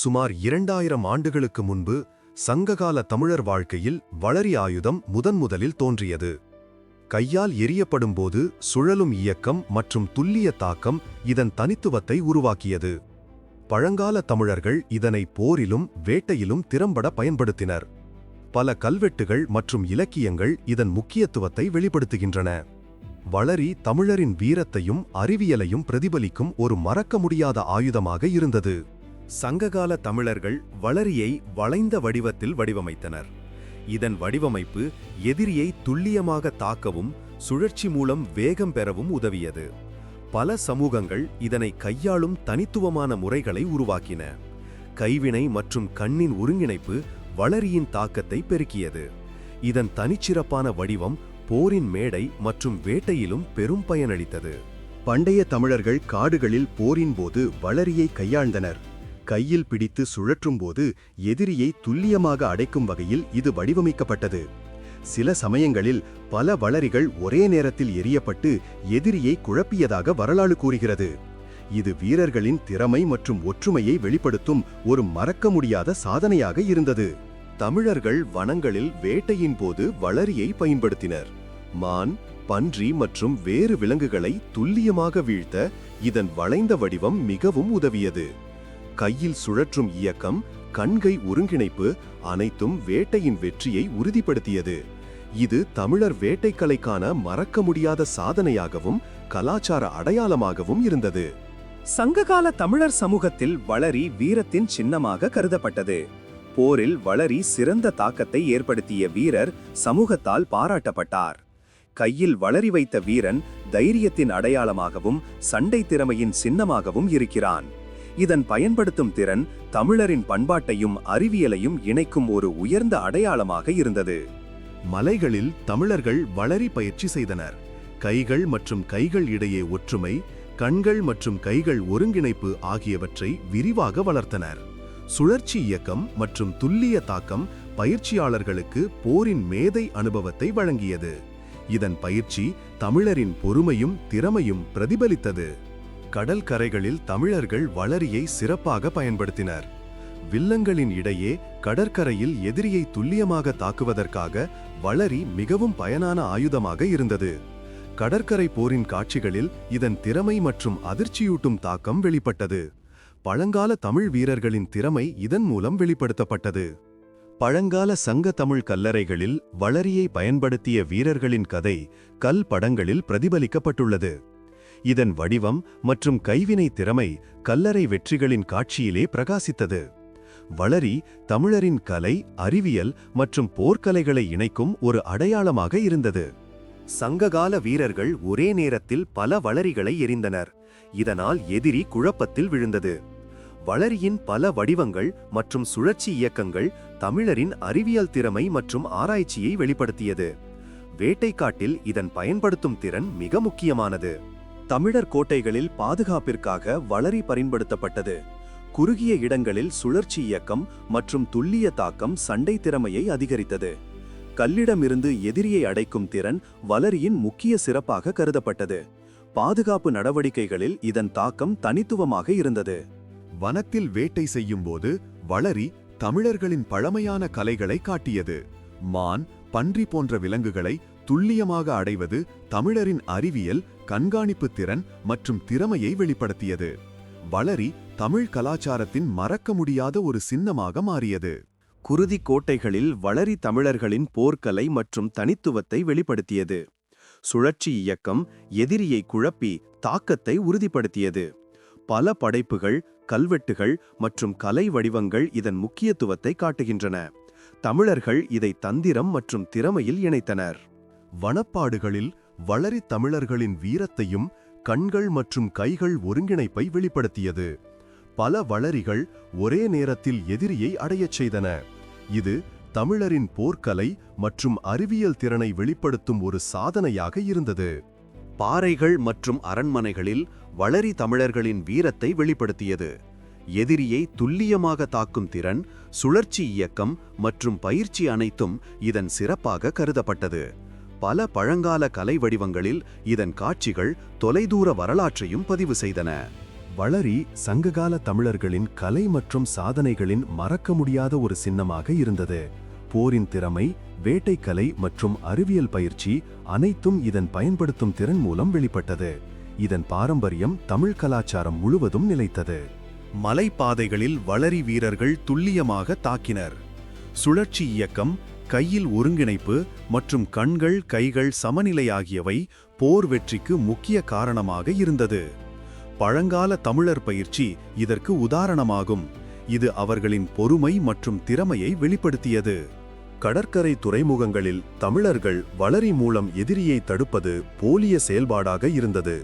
சுமார் இரண்டாயிரம் ஆண்டுகளுக்கு முன்பு சங்ககால தமிழர் வாழ்க்கையில் வளரி ஆயுதம் முதன்முதலில் தோன்றியது. கையால் எரியப்படும்போது சுழலும் இயக்கம் மற்றும் துல்லிய தாக்கம் இதன் தனித்துவத்தை உருவாக்கியது. பழங்கால தமிழர்கள் இதனை போரிலும் வேட்டையிலும் திறம்பட பயன்படுத்தினர். பல கல்வெட்டுகள் மற்றும் இலக்கியங்கள் இதன் முக்கியத்துவத்தை வெளிப்படுத்துகின்றன. வளரி தமிழரின் வீரத்தையும் அறிவியலையும் பிரதிபலிக்கும் ஒரு மறக்க முடியாத ஆயுதமாக இருந்தது. சங்ககால தமிழர்கள் வளரியை வளைந்த வடிவத்தில் வடிவமைத்தனர். இதன் வடிவமைப்பு எதிரியை துல்லியமாக தாக்கவும் சுழற்சி மூலம் வேகம் பெறவும் உதவியது. பல சமூகங்கள் இதனை கையாளும் தனித்துவமான முறைகளை உருவாக்கின. கைவினை மற்றும் கண்ணின் ஒருங்கிணைப்பு வளரியின் தாக்கத்தை பெருக்கியது. இதன் தனிச்சிறப்பான வடிவம் போரின் மேடை மற்றும் வேட்டையிலும் பெரும் பயனளித்தது. பண்டைய தமிழர்கள் காடுகளில் போரின் போது வளரியை கையாழ்ந்தனர். கையில் பிடித்து சுழற்றும்போது எதிரியை துல்லியமாக அடைக்கும் வகையில் இது வடிவமைக்கப்பட்டது. சில சமயங்களில் பல வளரிகள் ஒரே நேரத்தில் எரியப்பட்டு எதிரியை குழப்பியதாக வரலாறு கூறுகிறது. இது வீரர்களின் திறமை மற்றும் ஒற்றுமையை வெளிப்படுத்தும் ஒரு மறக்க முடியாத சாதனையாக இருந்தது. தமிழர்கள் வனங்களில் வேட்டையின் போது வளரியை பயன்படுத்தினர். மான் பன்றி மற்றும் வேறு விலங்குகளை துல்லியமாக வீழ்த்த இதன் வளைந்த வடிவம் மிகவும் உதவியது. கையில் சுழற்றும் இயக்கம் கண்கை ஒருங்கிணைப்பு அனைத்தும் வேட்டையின் வெற்றியை உறுதிப்படுத்தியது. இது தமிழர் வேட்டைக்கலைக்கான மறக்க முடியாத சாதனையாகவும் கலாச்சார அடையாளமாகவும் இருந்தது. சங்ககால தமிழர் சமூகத்தில் வளரி வீரத்தின் சின்னமாக கருதப்பட்டது. போரில் வளரி சிறந்த தாக்கத்தை ஏற்படுத்திய வீரர் சமூகத்தால் பாராட்டப்பட்டார். கையில் வளரி வைத்த வீரன் தைரியத்தின் அடையாளமாகவும் சண்டை திறமையின் சின்னமாகவும் இருக்கிறான். இதன் பயன்படுத்தும் திறன் தமிழரின் பண்பாட்டையும் அறிவியலையும் இணைக்கும் ஒரு உயர்ந்த அடையாளமாக இருந்தது. மலைகளில் தமிழர்கள் வளரி பயிற்சி செய்தனர். கைகள் மற்றும் கைகள் இடையே ஒற்றுமை கண்கள் மற்றும் கைகள் ஒருங்கிணைப்பு ஆகியவற்றை விரிவாக வளர்த்தனர். சுழற்சி இயக்கம் மற்றும் துல்லிய தாக்கம் பயிற்சியாளர்களுக்கு போரின் மேதை அனுபவத்தை வழங்கியது. இதன் பயிற்சி தமிழரின் பொறுமையும் திறமையும் பிரதிபலித்தது. கடல் கரைகளில் தமிழர்கள் வளரியை சிறப்பாக பயன்படுத்தினர். வில்லங்களின் இடையே கடற்கரையில் எதிரியை துல்லியமாக தாக்குவதற்காக வளரி மிகவும் பயனான ஆயுதமாக இருந்தது. கடற்கரை போரின் காட்சிகளில் இதன் திறமை மற்றும் அதிர்ச்சியூட்டும் தாக்கம் வெளிப்பட்டது. பழங்கால தமிழ் வீரர்களின் திறமை இதன் மூலம் வெளிப்படுத்தப்பட்டது. பழங்கால சங்க தமிழ் கல்லறைகளில் வளரியை பயன்படுத்திய வீரர்களின் கதை கல் படங்களில் பிரதிபலிக்கப்பட்டுள்ளது. இதன் வடிவம் மற்றும் கைவினை திறமை கல்லறை வெற்றிகளின் காட்சியிலே பிரகாசித்தது. வளரி தமிழரின் கலை அறிவியல் மற்றும் போர்க்கலைகளை இணைக்கும் ஒரு அடையாளமாக இருந்தது. சங்ககால வீரர்கள் ஒரே நேரத்தில் பல வளரிகளை எரிந்தனர் இதனால் எதிரி குழப்பத்தில் விழுந்தது. வளரியின் பல வடிவங்கள் மற்றும் சுழற்சி இயக்கங்கள் தமிழரின் அறிவியல் திறமை மற்றும் ஆராய்ச்சியை வெளிப்படுத்தியது. வேட்டைக்காட்டில் இதன் பயன்படுத்தும் திறன் மிக முக்கியமானது. தமிழர் கோட்டைகளில் பாதுகாப்பிற்காக வளரி பயன்படுத்தப்பட்டது குறுகிய இடங்களில் சுழற்சி இயக்கம் மற்றும் துல்லிய தாக்கம் சண்டை திறமையை அதிகரித்தது. கல்லிடமிருந்து எதிரியை அடைக்கும் திறன் வளரியின் முக்கிய சிறப்பாக கருதப்பட்டது. பாதுகாப்பு நடவடிக்கைகளில் இதன் தாக்கம் தனித்துவமாக இருந்தது. வனத்தில் வேட்டை செய்யும் போது வளரி தமிழர்களின் பழமையான கலைகளை காட்டியது. மான் பன்றி போன்ற விலங்குகளை துல்லியமாக அடைவது தமிழரின் அறிவியல் கண்காணிப்பு திறன் மற்றும் திறமையை வெளிப்படுத்தியது. வளரி தமிழ் கலாச்சாரத்தின் மறக்க முடியாத ஒரு சின்னமாக மாறியது. குருதி கோட்டைகளில் வளரி தமிழர்களின் போர்க்கலை மற்றும் தனித்துவத்தை வெளிப்படுத்தியது. சுழற்சி இயக்கம் எதிரியை குழப்பி தாக்கத்தை உறுதிப்படுத்தியது. பல படைப்புகள் கல்வெட்டுகள் மற்றும் கலை வடிவங்கள் இதன் முக்கியத்துவத்தை காட்டுகின்றன. தமிழர்கள் இதை தந்திரம் மற்றும் திறமையில் இணைத்தனர். வனப்பாடுகளில் வளரி தமிழர்களின் வீரத்தையும் கண்கள் மற்றும் கைகள் ஒருங்கிணைப்பை வெளிப்படுத்தியது. பல வளரிகள் ஒரே நேரத்தில் எதிரியை அடையச் செய்தன. இது தமிழரின் போர்க்கலை மற்றும் அறிவியல் திறனை வெளிப்படுத்தும் ஒரு சாதனையாக இருந்தது. பாறைகள் மற்றும் அரண்மனைகளில் வளரி தமிழர்களின் வீரத்தை வெளிப்படுத்தியது. எதிரியை துல்லியமாக தாக்கும் திறன் சுழற்சி இயக்கம் மற்றும் பயிற்சி அனைத்தும் இதன் சிறப்பாக கருதப்பட்டது. பல பழங்கால கலை வடிவங்களில் இதன் காட்சிகள் தொலைதூர வரலாற்றையும் பதிவு செய்தன. வளரி சங்ககால தமிழர்களின் கலை மற்றும் சாதனைகளின் மறக்க முடியாத ஒரு சின்னமாக இருந்தது. போரின் திறமை வேட்டைக்கலை மற்றும் அறிவியல் பயிற்சி அனைத்தும் இதன் பயன்படுத்தும் திறன் மூலம் வெளிப்பட்டது. இதன் பாரம்பரியம் தமிழ் கலாச்சாரம் முழுவதும் நிலைத்தது. மலைப்பாதைகளில் வளரி வீரர்கள் துல்லியமாக தாக்கினர். சுழற்சி இயக்கம் கையில் ஒருங்கிணைப்பு மற்றும் கண்கள் கைகள் சமநிலை ஆகியவை போர் வெற்றிக்கு முக்கிய காரணமாக இருந்தது. பழங்கால தமிழர் பயிற்சி இதற்கு உதாரணமாகும். இது அவர்களின் பொறுமை மற்றும் திறமையை வெளிப்படுத்தியது. கடற்கரை துறைமுகங்களில் தமிழர்கள் வளரி மூலம் எதிரியை தடுப்பது போலிய செயல்பாடாக இருந்தது.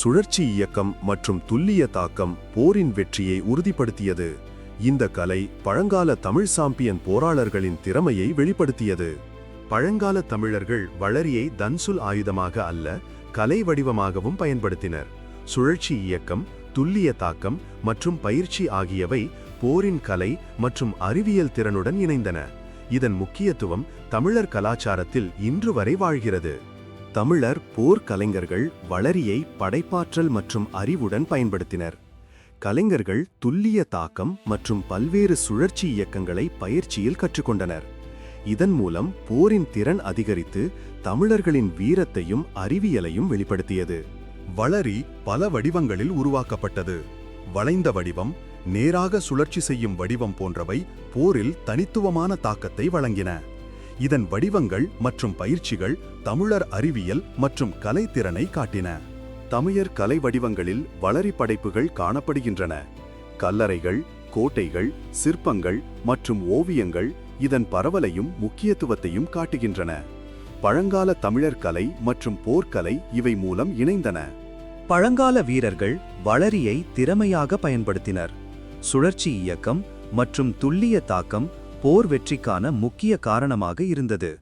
சுழற்சி இயக்கம் மற்றும் துல்லிய தாக்கம் போரின் வெற்றியை உறுதிப்படுத்தியது. இந்த கலை பழங்கால தமிழ் சாம்பியன் போராளர்களின் திறமையை வெளிப்படுத்தியது. பழங்கால தமிழர்கள் வளரியை தன்சுல் ஆயுதமாக அல்ல கலை வடிவமாகவும் பயன்படுத்தினர். சுழற்சி இயக்கம் துல்லிய தாக்கம் மற்றும் பயிற்சி ஆகியவை போரின் கலை மற்றும் அறிவியல் திறனுடன் இணைந்தன. இதன் முக்கியத்துவம் தமிழர் கலாச்சாரத்தில் இன்று வரை வாழ்கிறது. தமிழர் போர்க்கலைஞர்கள் வளரியை படைப்பாற்றல் மற்றும் அறிவுடன் பயன்படுத்தினர். கலைஞர்கள் துல்லிய தாக்கம் மற்றும் பல்வேறு சுழற்சி இயக்கங்களை பயிற்சியில் கற்றுக்கொண்டனர். இதன் மூலம் போரின் திறன் அதிகரித்து தமிழர்களின் வீரத்தையும் அறிவியலையும் வெளிப்படுத்தியது. வளரி பல வடிவங்களில் உருவாக்கப்பட்டது. வளைந்த வடிவம் நேராக சுழற்சி செய்யும் வடிவம் போன்றவை போரில் தனித்துவமான தாக்கத்தை வழங்கின. இதன் வடிவங்கள் மற்றும் பயிற்சிகள் தமிழர் அறிவியல் மற்றும் கலைத்திறனை காட்டின. தமிழர் கலை வடிவங்களில் வளரி படைப்புகள் காணப்படுகின்றன. கல்லறைகள் கோட்டைகள் சிற்பங்கள் மற்றும் ஓவியங்கள் இதன் பரவலையும் முக்கியத்துவத்தையும் காட்டுகின்றன. பழங்கால தமிழர் கலை மற்றும் போர்க்கலை இவை மூலம் இணைந்தன. பழங்கால வீரர்கள் வளரியை திறமையாக பயன்படுத்தினர். சுழற்சி இயக்கம் மற்றும் துல்லிய தாக்கம் போர் வெற்றிக்கான முக்கிய காரணமாக இருந்தது.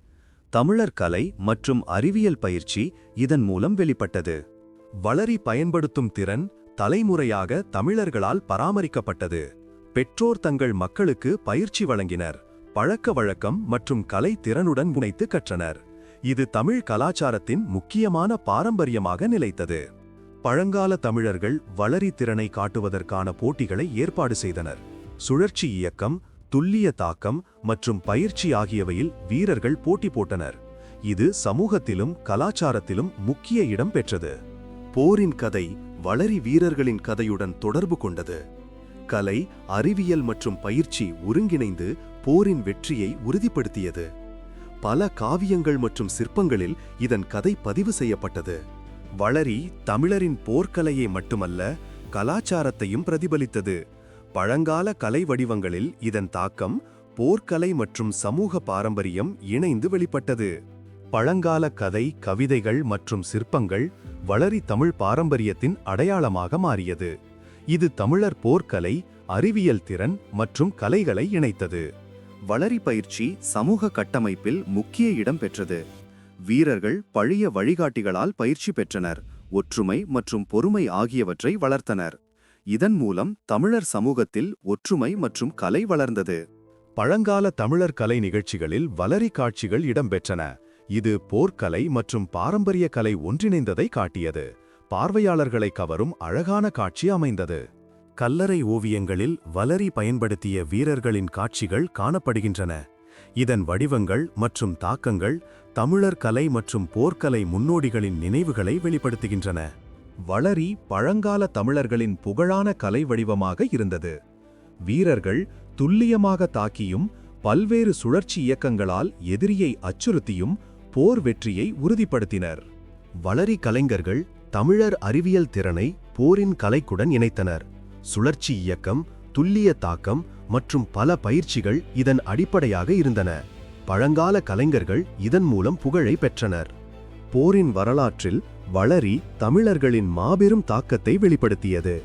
தமிழர் கலை மற்றும் அறிவியல் பயிற்சி இதன் மூலம் வெளிப்பட்டது. வளரி பயன்படுத்தும் திறன் தலைமுறையாக தமிழர்களால் பராமரிக்கப்பட்டது. பெற்றோர் தங்கள் மக்களுக்கு பயிற்சி வழங்கினர். பழக்க வழக்கம் மற்றும் கலை திறனுடன் முனைத்து கற்றனர். இது தமிழ் கலாச்சாரத்தின் முக்கியமான பாரம்பரியமாக நிலைத்தது. பழங்கால தமிழர்கள் வளரி திறனை காட்டுவதற்கான போட்டிகளை ஏற்பாடு செய்தனர். சுழற்சி இயக்கம் துல்லிய தாக்கம் மற்றும் பயிற்சி ஆகியவையில் வீரர்கள் போட்டி போட்டனர். இது சமூகத்திலும் கலாச்சாரத்திலும் முக்கிய இடம் பெற்றது. போரின் கதை வளரி வீரர்களின் கதையுடன் தொடர்பு கொண்டது. கலை அறிவியல் மற்றும் பயிற்சி ஒருங்கிணைந்து போரின் வெற்றியை உறுதிப்படுத்தியது. பல காவியங்கள் மற்றும் சிற்பங்களில் இதன் கதை பதிவு செய்யப்பட்டது. வளரி தமிழரின் போர்க்கலையை மட்டுமல்ல கலாச்சாரத்தையும் பிரதிபலித்தது. பழங்கால கலை வடிவங்களில் இதன் தாக்கம் போர்க்கலை மற்றும் சமூக பாரம்பரியம் இணைந்து வெளிப்பட்டது. பழங்கால கதை கவிதைகள் மற்றும் சிற்பங்கள் வளரி தமிழ் பாரம்பரியத்தின் அடையாளமாக மாறியது. இது தமிழர் போர்க்கலை அறிவியல் திறன் மற்றும் கலைகளை இணைத்தது. வளரி பயிற்சி சமூக கட்டமைப்பில் முக்கிய இடம் பெற்றது. வீரர்கள் பழைய வழிகாட்டிகளால் பயிற்சி பெற்றனர் ஒற்றுமை மற்றும் பொறுமை ஆகியவற்றை வளர்த்தனர். இதன் மூலம் தமிழர் சமூகத்தில் ஒற்றுமை மற்றும் கலை வளர்ந்தது. பழங்கால தமிழர் கலை நிகழ்ச்சிகளில் வளரி காட்சிகள் இடம்பெற்றன. இது போர்க்கலை மற்றும் பாரம்பரிய கலை ஒன்றிணைந்ததை காட்டியது. பார்வையாளர்களை கவரும் அழகான காட்சி அமைந்தது. கல்லறை ஓவியங்களில் வளரி பயன்படுத்திய வீரர்களின் காட்சிகள் காணப்படுகின்றன. இதன் வடிவங்கள் மற்றும் தாக்கங்கள் தமிழர் கலை மற்றும் போர்க்கலை முன்னோடிகளின் நினைவுகளை வெளிப்படுத்துகின்றன. வளரி பழங்கால தமிழர்களின் புகழான கலை வடிவமாக இருந்தது. வீரர்கள் துல்லியமாக தாக்கியும் பல்வேறு சுழற்சி இயக்கங்களால் எதிரியை அச்சுறுத்தியும் போர் வெற்றியை உறுதிப்படுத்தினர். வளரி கலைஞர்கள் தமிழர் அறிவியல் திறனை போரின் கலைக்குடன் இணைத்தனர். சுழற்சி இயக்கம் துல்லிய தாக்கம் மற்றும் பல பயிற்சிகள் இதன் அடிப்படையாக இருந்தன. பழங்கால கலைஞர்கள் இதன் மூலம் புகழை பெற்றனர். போரின் வரலாற்றில் வளரி தமிழர்களின் மாபெரும் தாக்கத்தை வெளிப்படுத்தியது.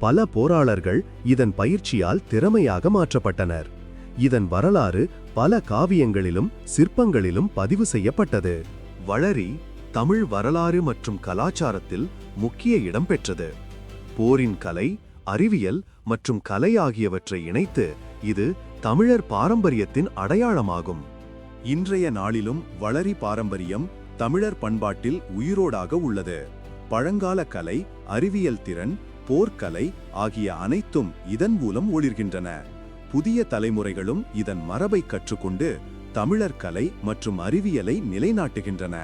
பல போராளர்கள் இதன் பயிற்சியால் திறமையாக மாற்றப்பட்டனர். இதன் வரலாறு பல காவியங்களிலும் சிற்பங்களிலும் பதிவு செய்யப்பட்டது. வளரி தமிழ் வரலாறு மற்றும் கலாச்சாரத்தில் முக்கிய இடம் பெற்றது. போரின் கலை அறிவியல் மற்றும் கலை ஆகியவற்றை இணைத்து இது தமிழர் பாரம்பரியத்தின் அடையாளமாகும். இன்றைய நாளிலும் வளரி பாரம்பரியம் தமிழர் பண்பாட்டில் உயிரோடாக உள்ளது. பழங்கால கலை அறிவியல் திறன் போர்க்கலை ஆகிய அனைத்தும் இதன் மூலம் ஒளிர்கின்றன. புதிய தலைமுறைகளும் இதன் மரபை கற்றுக்கொண்டு தமிழர் கலை மற்றும் அறிவியலை நிலைநாட்டுகின்றன.